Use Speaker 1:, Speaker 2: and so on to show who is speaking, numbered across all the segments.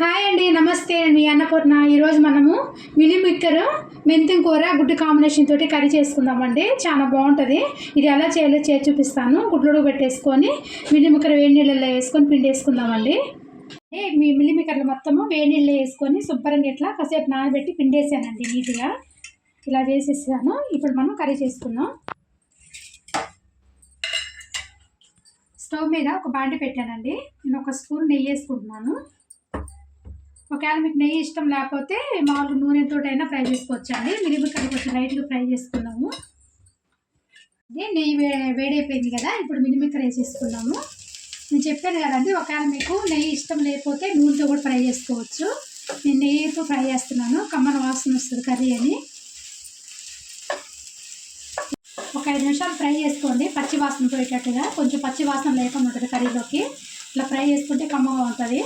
Speaker 1: Hi అండి నమస్తే అండి అన్నపూర్ణ. ఈరోజు మనము మిలిమిక్కర్ మెంతం కూర గుడ్డు కాంబినేషన్ తోటి కర్రీ చేసుకుందామండి. చాలా బాగుంటుంది. ఇది ఎలా చేయాలో చేసి చూపిస్తాను. గుడ్లు పెట్టేసుకొని మిలిమిక్కర్ వేడి నీళ్ళల్లో వేసుకొని పిండి వేసుకుందామండి ఏ, మీ మిలిమిక్కర్లు మొత్తము వేడి నీళ్ళు వేసుకొని శుభ్రంగా ఇట్లా కాసేపు నానబెట్టి పిండేసానండి నీట్గా. ఇలా చేసేసాను. ఇప్పుడు మనం కర్రీ చేసుకుందాం. స్టవ్ మీద ఒక బాండి పెట్టానండి. నేను ఒక స్పూన్ నెయ్యి వేసుకుంటున్నాను. ఒకవేళ మీకు నెయ్యి ఇష్టం లేకపోతే మామూలు నూనెతో అయినా ఫ్రై చేసుకోవచ్చు అండి మిరిమిక్కలు కొంచెం లైట్గా ఫ్రై చేసుకున్నాము. అదే నెయ్యి వే వేడైపోయింది కదా ఇప్పుడు మిరిమిక్కలు వేసేసుకున్నాము. నేను చెప్పాను కదండి ఒకవేళ మీకు నెయ్యి ఇష్టం లేకపోతే నూనెతో కూడా ఫ్రై చేసుకోవచ్చు. నేను నెయ్యితో ఫ్రై చేస్తున్నాను కమ్మన వాసన వస్తుంది కర్రీ అని. ఒక ఐదు నిమిషాలు ఫ్రై చేసుకోండి పచ్చి వాసన పోయేటట్టుగా. కొంచెం పచ్చి వాసన లేకుండా ఉంటుంది కర్రీలోకి. ఇట్లా ఫ్రై చేసుకుంటే కమ్మగా ఉంటుంది.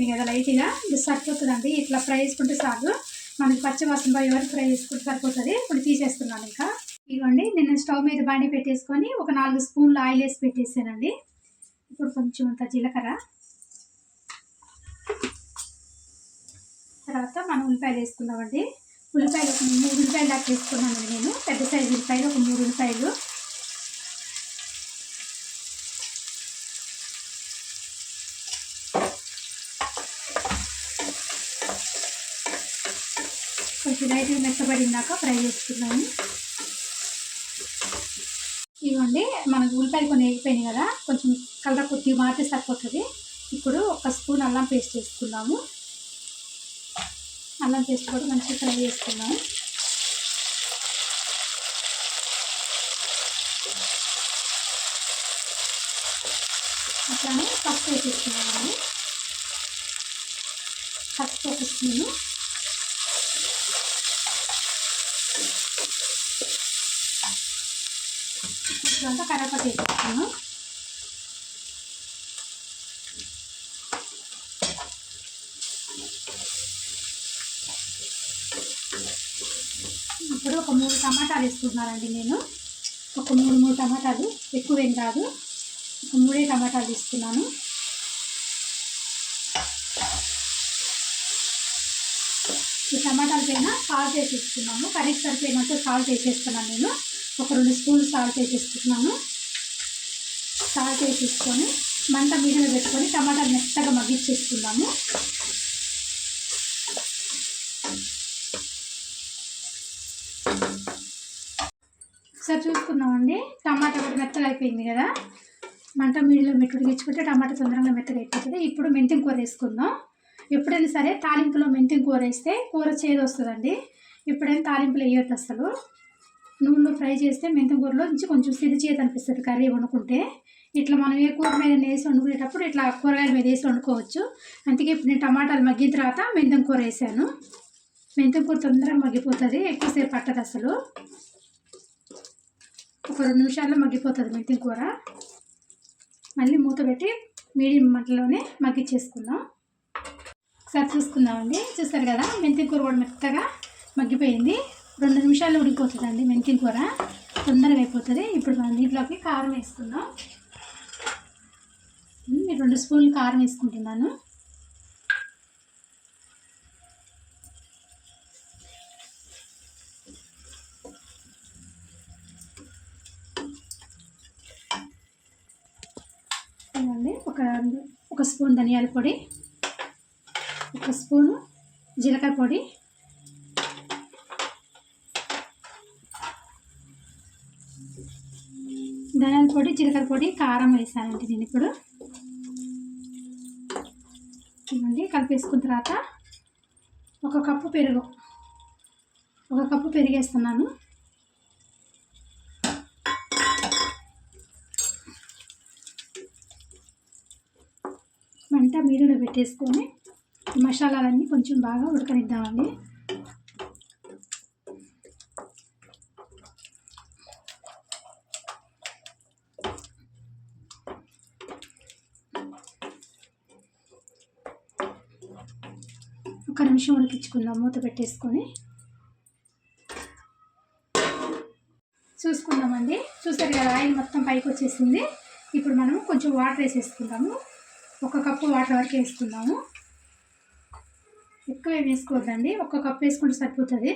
Speaker 1: అయిపోయింది కదా లైట్గా. ఇది సరిపోతుందండి. ఇట్లా ఫ్రై చేసుకుంటే చాలు. మనకి పచ్చి వాసన పోయే వరకు ఫ్రై చేసుకుంటే సరిపోతుంది. ఇప్పుడు తీసేస్తున్నాను ఇంకా. ఇవ్వండి నేను స్టవ్ మీద బాండి పెట్టేసుకొని ఒక నాలుగు స్పూన్లు ఆయిల్ వేసి పెట్టేసానండి. ఇప్పుడు కొంచెం అంత జీలకర్ర. తర్వాత మనం ఉల్లిపాయలు వేసుకున్నామండి ఉల్లిపాయలు ఒక మూడు ఉల్లిపాయలు దాకా వేసుకున్నాను నేను. పెద్ద సైజు ఉల్లిపాయలు ఒక మూడు ఉల్లిపాయలు. కొంచెం లైట్గా మెత్తబడినాక ఫ్రై చేసుకున్నాము ఇవ్వండి మనకు ఉల్లిపాయలు కొన్ని వేగిపోయినాయి కదా కొంచెం కలర్ కొద్దిగా మారితే సరిపోతుంది. ఇప్పుడు ఒక స్పూన్ అల్లం పేస్ట్ వేసుకున్నాము అల్లం పేస్ట్ కూడా మంచిగా ఫ్రై చేసుకున్నాము అట్లానే పసుపు వేసేసుకున్నామండి పసుపు ఒక స్పూను. కొంచెం కరేపాకు వేసేస్తాను ఇప్పుడు ఒక మూడు టమాటాలు వేసుకుంటున్నానండి నేను. ఒక మూడు మూడు టమాటాలు ఎక్కువేం కాదు. ఒక మూడే టమాటాలు తీసుకున్నాను. ఈ టమాటాల పైన సాల్ట్ వేసేసుకున్నాను కర్రీకి సరిపోయినట్టు సాల్ట్ వేసేస్తున్నాను నేను. ఒక రెండు స్పూన్లు సాల్ట్ వేసేసుకున్నాను సాల్ట్ వేసేసుకొని మంట మీడియం పెట్టుకొని టమాటాలు మెత్తగా మగ్గించేసుకుందాము. ఒకసారి చూసుకుందామండి. టమాటా కూడా మెత్తగా అయిపోయింది కదా. మంట మీడియంలో మెట్టు ఉడికించుకుంటే టమాటా తొందరగా మెత్తగా అయిపోతుంది. ఇప్పుడు మెంతిం కూర వేసుకుందాం. ఎప్పుడైనా సరే తాలింపులో మెంతిం కూర వేస్తే కూర చేదు వస్తుందండి. తాలింపులు వేయొద్దు అసలు. నూనెలో ఫ్రై చేస్తే మెంతం కూరలో నుంచి కొంచెం సిద్ధి చేతి అనిపిస్తుంది కర్రీ వండుకుంటే. ఇట్లా మనం ఏ కూర మీద వేసి వండుకునేటప్పుడు ఇట్లా కూరగాయల మీద వేసి వండుకోవచ్చు. అందుకే ఇప్పుడు నేను టమాటాలు మగ్గిన తర్వాత మెంతం కూర వేసాను. మెంతం కూర తొందరగా మగ్గిపోతుంది ఎక్కువసేపు పట్టదు అసలు. ఒక రెండు నిమిషాల్లో మగ్గిపోతుంది మెంతం కూర. మళ్ళీ మూత పెట్టి మీడియం మంటలోనే మగ్గిచ్చేసుకుందాం. ఒకసారి చూసుకుందామండి. చూస్తారు కదా మెంతి కూర కూడా మెత్తగా మగ్గిపోయింది. రెండు నిమిషాలు ఉడికిపోతుందండి మెంతి కూర తొందరగా అయిపోతుంది. ఇప్పుడు మనం దీంట్లోకి కారం వేసుకుందాం. నేను రెండు స్పూన్లు కారం వేసుకుంటున్నాను. ఒక ఒక స్పూన్ ధనియాల పొడి ఒక స్పూను జీలకర్ర పొడి ధనియాల పొడి జీలకర్ర పొడి కారం వేసానండి నేను ఇప్పుడు. ఇవ్వండి కలిపేసుకున్న తర్వాత ఒక కప్పు పెరుగు ఒక కప్పు పెరిగేస్తున్నాను మంట మీడియంలో పెట్టేసుకొని మసాలాలన్నీ కొంచెం బాగా ఉడకనిద్దామండి. ఒక్క నిమిషం ఉడికించుకుందాం. మూత పెట్టేసుకొని చూసుకుందామండి. చూసారు కదా ఆయిల్ మొత్తం పైకి వచ్చేసింది. ఇప్పుడు మనం కొంచెం వాటర్ వేసేసుకుందాము. ఒక కప్పు వాటర్ వరకు వేసుకుందాము. ఎక్కువ ఏం వేసుకోవద్దండి. ఒక కప్పు వేసుకుంటే సరిపోతుంది.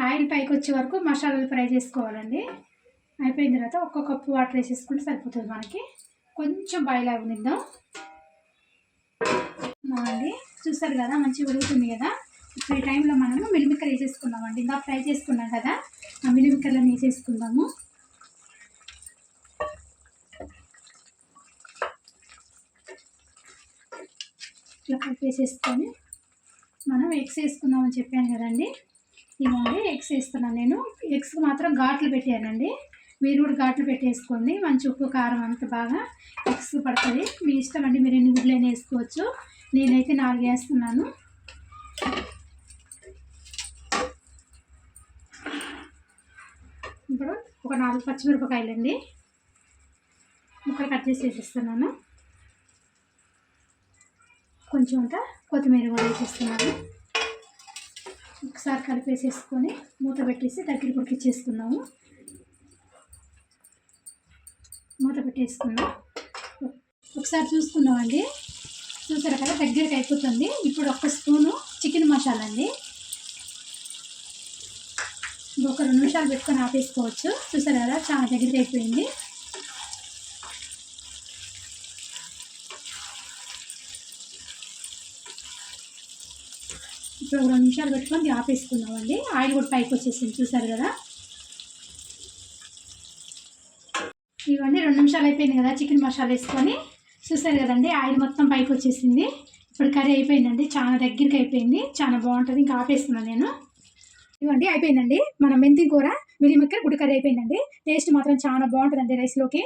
Speaker 1: ఆయిల్ పైకి వచ్చే వరకు మసాలాలు ఫ్రై చేసుకోవాలండి. అయిపోయిన తర్వాత ఒక్క కప్పు వాటర్ వేసేసుకుంటే సరిపోతుంది మనకి. కొంచెం బాయిల్ అవ్వనిద్దాం. అండి చూస్తారు కదా మంచిగా ఉడుగుతుంది కదా. ఇప్పుడు ఈ టైంలో మనము మిల్మిక్కర్ వేసేసుకుందామండి. ఇంకా ఫ్రై చేసుకున్నాం కదా ఆ మిల్మిక్కర్లను వేసేసుకుందాము. ఇట్లా కట్ వేసేసుకొని మనం ఎగ్స్ వేసుకుందామని చెప్పాను కదండి. ఇవ్వండి ఎగ్స్ వేస్తున్నాను నేను. ఎగ్స్ మాత్రం ఘాట్లు పెట్టానండి మీరు కూడా ఘాట్లు పెట్టేసుకోండి. మంచి ఉప్పు కారం అంత బాగా ఎగ్స్ పడుతుంది. మీ ఇష్టం అండి మీరు ఎన్ని గుడ్లైనా వేసుకోవచ్చు. నేనైతే నాలుగు వేస్తున్నాను ఇప్పుడు ఒక నాలుగు పచ్చిమిరపకాయలు అండి ముక్కలు కట్ చేసి వేసేస్తున్నాను. కొంచెం అంత కొత్తిమీర కూడా వేసేస్తున్నాను. ఒకసారి కలిపేసేసుకొని మూత పెట్టేసి దగ్గర ఉడికిచ్చేసుకున్నాము. మూత పెట్టేసుకున్నాం. ఒకసారి చూసుకుందామండి. చూసారు కదా దగ్గరికి అయిపోతుంది. ఇప్పుడు ఒక స్పూను చికెన్ మసాలా అండి. ఒక రెండు నిమిషాలు పెట్టుకొని ఆపేసుకోవచ్చు. చూసారు కదా చాలా దగ్గరికి అయిపోయింది. ఇప్పుడు రెండు నిమిషాలు పెట్టుకొని ఆపేసుకున్నామండి ఆయిల్ కూడా పైకి వచ్చేసింది చూసారు కదా. ఇవన్నీ రెండు నిమిషాలు అయిపోయింది కదా చికెన్ మసాలా వేసుకొని. చూసారు కదండి ఆయిల్ మొత్తం పైకి వచ్చేసింది. ఇప్పుడు కర్రీ అయిపోయిందండి చాలా దగ్గరికి అయిపోయింది. చాలా బాగుంటుంది ఇంకా ఆపేస్తున్నాను నేను. ఇవ్వండి అయిపోయిందండి. మన మెంతి కూర మిరిమిక్క గుడి కర్రీ అయిపోయిందండి. టేస్ట్ మాత్రం చాలా బాగుంటుందండి రైస్లోకి.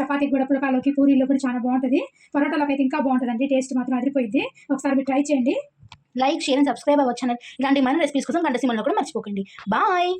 Speaker 1: చపాతీ కూడా పులకాలోకి పూరీలో కూడా చాలా బాగుంటుంది. పరోటాలోకి అయితే ఇంకా బాగుంటుందండి టేస్ట్ మాత్రం అదిరిపోయింది. ఒకసారి మీరు ట్రై చేయండి.
Speaker 2: లైక్ షేర్ అండ్ సబ్స్క్రైబ్ అవ్వచ్చు ఇలాంటి మన రెసిపీస్ కోసం గంట సినిమాలో కూడా మర్చిపోకండి. బాయ్!